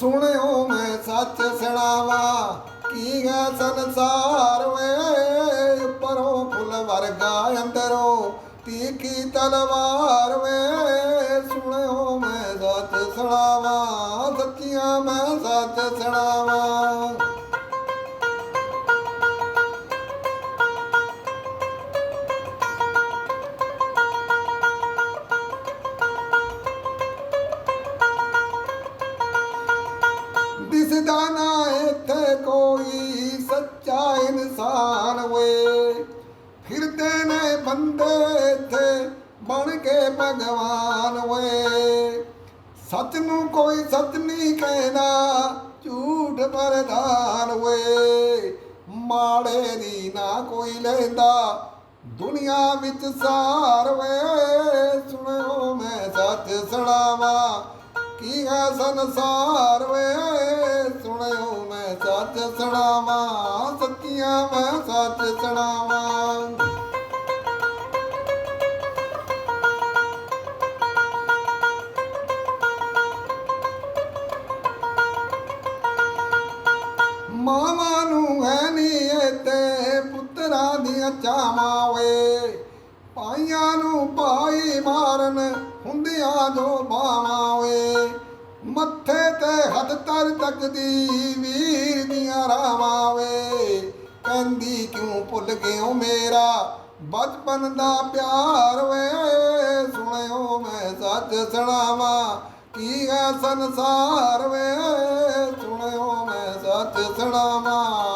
ਸੁਣਿਓ ਮੈਂ ਸੱਚ ਸੁਣਾਵਾ। ਕੀ ਗਾ ਸੰਸਾਰ ਵੇ ਉੱਪਰੋਂ ਫੁੱਲ ਵਰਗਾ ਅੰਦਰੋਂ? ਤੀਖੀ ਤਲਵਾਰ ਵੇ ਸੁਣਿਓ ਮੈਂ ਸੱਚ ਸੁਣਾਵਾ। ਸੱਚੀਆਂ ਮੈਂ ਸੱਚ ਸੁਣਾਵਾ। ਦਿਸਦਾ ਨਾ ਇੱਥੇ ਕੋਈ ਸੱਚਾ ਇਨਸਾਨ ਵੇ ਫਿਰਦੇ ਨੇ ਬੰਦੇ ਇੱਥੇ ਬਣ ਕੇ ਭਗਵਾਨ ਵੇ ਸੱਚ ਨੂੰ ਕੋਈ ਸੱਚ ਨਹੀਂ ਕਹਿਣਾ, ਝੂਠ ਪ੍ਰਧਾਨ ਵੇ ਮਾੜੇ ਦੀ ਨਾ ਕੋਈ ਲੈਂਦਾ, ਦੁਨੀਆ ਵਿੱਚ ਸਾਰ ਵੇ ਸੁਣਿਓ ਮੈਂ ਸੱਚ ਸੁਣਾਵਾ, ਕੀ ਹੈ ਸੰਸਾਰ ਵੇ ਸੁਣਿਓ, ਮੈਂ ਸੱਚ ਸੁਣਾਵਾ, ਸੱਚੀਆਂ ਮੈਂ ਸੱਚ ਸੁਣਾਵਾ। ਮਾਵਾਂ ਨੂੰ ਹੈ ਨੀ ਤੇ ਪੁੱਤਰਾਂ ਦੀਆਂ ਚਾਵਾਂ ਵੇ। ਪਾਈਆਂ ਨੂੰ ਭਾਈ ਮਾਰਨ ਹੁੰਦੀਆਂ ਜੋ ਬਾਵਾਂ ਵੇ। ਮੱਥੇ ਤੇ ਤਰ ਤੱਕਦੀ ਵੀਰ ਦੀਆਂ ਰਾਵਾਂ ਵੇ। ਕਹਿੰਦੀ ਕਿਉਂ ਭੁੱਲ ਗਿਓ ਮੇਰਾ? ਬਚਪਨ ਦਾ ਪਿਆਰ ਵੇ। ਸੁਣਿਓ ਮੈਂ ਸੱਚ ਸੁਣਾਵਾ। ਕੀ ਹੈ ਸੰਸਾਰ ਵੇ? ਸੁਣਿਓ ਮੈਂ ਸੱਚ ਸੁਣਾਵਾ।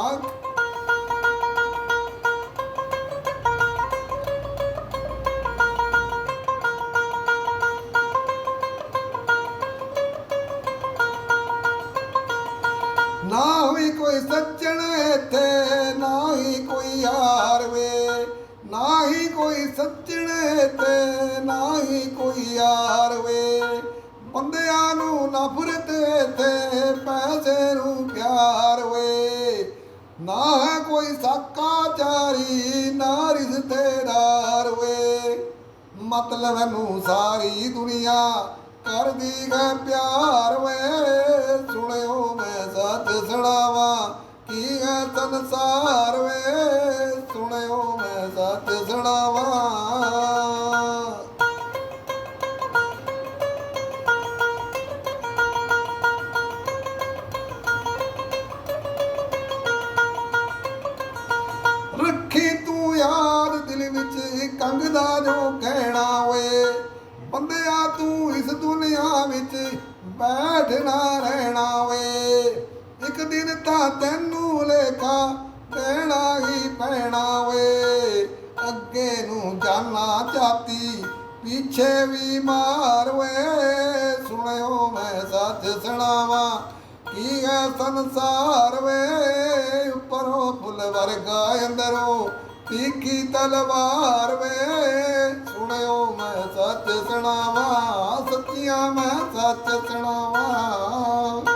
ਨਾ ਹੋਈ ਕੋਈ ਸੱਜਣ ਇੱਥੇ, ਨਾ ਹੀ ਕੋਈ ਯਾਰ ਵੇ ਨਾ ਹੀ ਕੋਈ ਸੱਜਣ ਇੱਥੇ, ਨਾ ਹੀ ਕੋਈ ਯਾਰ ਵੇ ਬੰਦਿਆਂ ਨੂੰ ਨਫ਼ਰਤ ਇੱਥੇ, ਪੈਸੇ ਨੂੰ ਪਿਆਰ ਵੇ ਨਾ ਹੈ ਕੋਈ ਸਾਕਾਚਾਰੀ, ਨਾ ਰਿਸ਼ਤੇਦਾਰ ਵੇ ਮਤਲਬ ਨੂੰ ਸਾਰੀ ਦੁਨੀਆ ਕਰਦੀ ਹੈ ਪਿਆਰ ਵੇ ਸੰਸਾਰ ਵੇ, ਸੁਣਿਓ ਮੈਂ ਸੱਚ ਸੁਣਾਵਾ। ਰੱਖੀ ਤੂੰ ਯਾਦ ਦਿਲ ਵਿੱਚ ਕੰਗ ਦਾ ਜੋ ਕਹਿਣਾ ਓਏ ਬੰਦਿਆ ਤੂੰ ਇਸ ਦੁਨੀਆ ਵਿੱਚ ਬੈਠਣਾ ਰਹਿਣਾ ਓਏ ਇੱਕ ਦਿਨ ਤਾਂ ਤੈਨੂੰ ਲੇਖਾ ਦੇਣਾ ਹੀ ਪੈਣਾ ਵੇ। ਅੱਗੇ ਨੂੰ ਜਾਣਾ ਚਾਹਤੀ ਪਿੱਛੇ ਵੀ ਮਾਰ ਵੇ। ਸੁਣਿਓ ਮੈਂ ਸੱਚ ਸੁਣਾਵਾ, ਕੀ ਹੈ ਸੰਸਾਰ ਵੇ? ਉੱਪਰੋਂ ਫੁੱਲ ਵਰਗਾ ਅੰਦਰੋਂ ਤੀਖੀ ਤਲਵਾਰ ਵੇ। ਸੁਣਿਓ ਮੈਂ ਸੱਚ ਸੁਣਾਵਾ, ਸੱਚੀਆਂ ਮੈਂ ਸੱਚ ਸੁਣਾਵਾ।